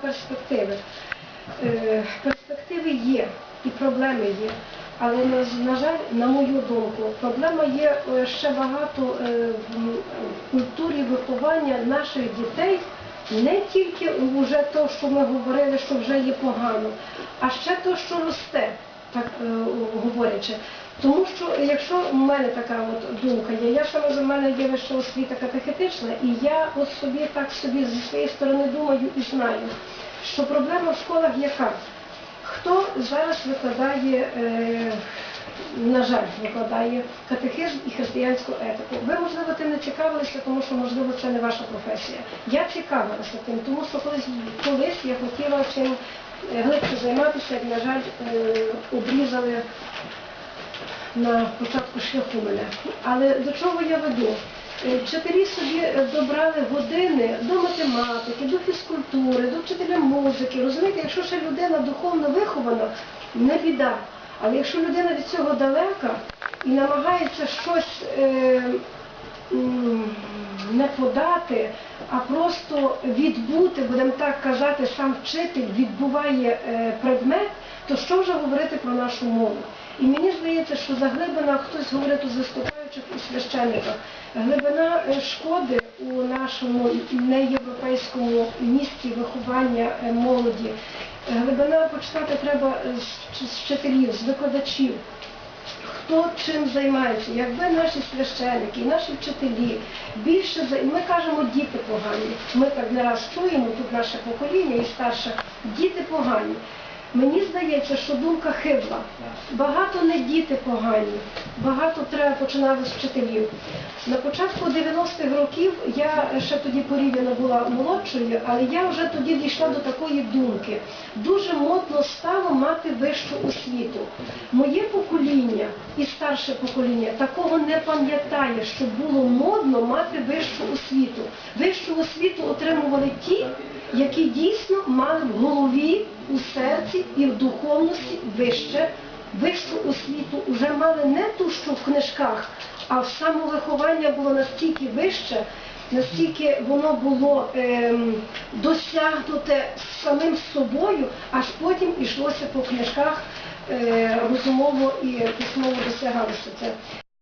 перспективи. Е, Перспективи є і проблеми є. Але на, жаль, на мою думку, проблема є е, ще багато е, в культурі виховання наших дітей, не тільки вже те, що ми говорили, що вже є погано, а ще те, що росте, так е, говорячи. Тому що якщо в мене така от думка є, я може в мене є вища освіта катехетична, і я от собі так собі зі своєї сторони думаю і знаю, що проблема в школах яка? Хто зараз викладає, е, на жаль, викладає катехизм і християнську етику? Ви, можливо, тим не цікавилися, тому що, можливо, це не ваша професія. Я цікавилася тим, тому що колись, колись я хотіла чим е, глибше займатися, як, на жаль, е, обрізали на початку шляху мене. Але до чого я веду? Е, Вчителі собі е, добрали години до математики, до фізкультури, до вчителя музики. Розумієте, якщо ще людина духовно вихована, не біда. Але якщо людина від цього далека і намагається щось е, не подати, а просто відбути, будемо так казати, сам вчитель відбуває е, предмет, то що вже говорити про нашу мову? І мені здається, що заглибина, хтось говорить у заступаючих і священниках, глибина е, шкоди у нашому неєвропейському місці виховання е, молоді, глибина почитати треба з вчителів, з викладачів хто чим займається. Якби наші священики і наші вчителі більше за ми кажемо діти погані. Ми так не раз чуємо тут наше покоління і старше діти погані. Мені здається, що думка хибла. Багато не діти погані, багато треба починати з вчителів. На початку 90-х років я ще тоді порівняно була молодшою, але я вже тоді дійшла до такої думки. Дуже модно стало мати вищу освіту. Моє покоління і старше покоління такого не пам'ятає, що було модно мати вищу освіту. Вищу освіту отримували ті, які дійсно мали в голові, у серці і в духовності вище, вищу освіту вже мали не ту, що в книжках, а самовиховання було настільки вище, настільки воно було ем, досягнуте самим собою, аж потім йшлося по книжках, е, розумово і письмово досягалося це.